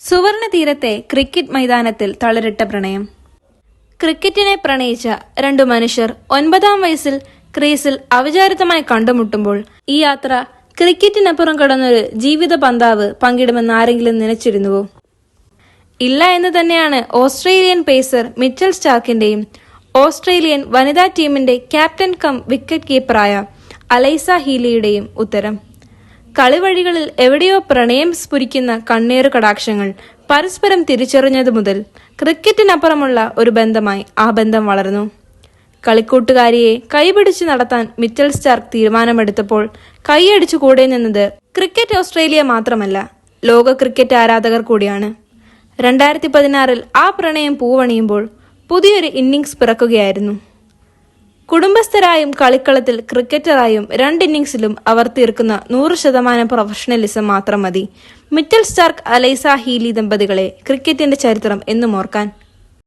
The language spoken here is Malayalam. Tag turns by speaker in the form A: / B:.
A: സുവർണ തീരത്തെ ക്രിക്കറ്റ് മൈതാനത്തിൽ തളരിട്ട പ്രണയം. ക്രിക്കറ്റിനെ പ്രണയിച്ച രണ്ടു മനുഷ്യർ ഒൻപതാം വയസ്സിൽ ക്രീസിൽ അവിചാരിതമായി കണ്ടുമുട്ടുമ്പോൾ ഈ യാത്ര ക്രിക്കറ്റിനപ്പുറം കടന്നൊരു ജീവിത പന്താവ് പങ്കിടുമെന്ന് ആരെങ്കിലും നനച്ചിരുന്നുവോ? ഇല്ല എന്ന് തന്നെയാണ് ഓസ്ട്രേലിയൻ പേസർ മിച്ചൽ സ്റ്റാർക്കിന്റെയും ഓസ്ട്രേലിയൻ വനിതാ ടീമിന്റെ ക്യാപ്റ്റൻ കം വിക്കറ്റ് കീപ്പറായ അലൈസ ഹീലിയുടെയും ഉത്തരം. കളിവഴികളിൽ എവിടെയോ പ്രണയം സ്ഫുരിക്കുന്ന കണ്ണീർ കടാക്ഷങ്ങൾ പരസ്പരം തിരിച്ചറിഞ്ഞതു മുതൽ ക്രിക്കറ്റിനപ്പുറമുള്ള ഒരു ബന്ധമായി ആ ബന്ധം വളർന്നു. കളിക്കൂട്ടുകാരിയെ കൈപിടിച്ച് നടത്താൻ മിറ്റൽ സ്റ്റാർക്ക് തീരുമാനമെടുത്തപ്പോൾ കൈയടിച്ചു കൂടെ നിന്നത് ക്രിക്കറ്റ് ഓസ്ട്രേലിയ മാത്രമല്ല ലോക ക്രിക്കറ്റ് ആരാധകർ കൂടിയാണ്. രണ്ടായിരത്തി പതിനാറിൽ ആ പ്രണയം പൂവണിയുമ്പോൾ പുതിയൊരു ഇന്നിംഗ്സ് പിറക്കുകയായിരുന്നു. കുടുംബസ്ഥരായും കളിക്കളത്തിൽ ക്രിക്കറ്ററായും രണ്ട് ഇന്നിംഗ്സിലും അവർ തീർക്കുന്ന നൂറ് ശതമാനം പ്രൊഫഷണലിസം മാത്രം മതി. മിറ്റൽ സ്റ്റാർക്ക് അലൈസ ഹീലി ദമ്പതികളെ ക്രിക്കറ്റിന്റെ ചരിത്രം എന്നും ഓർക്കാൻ.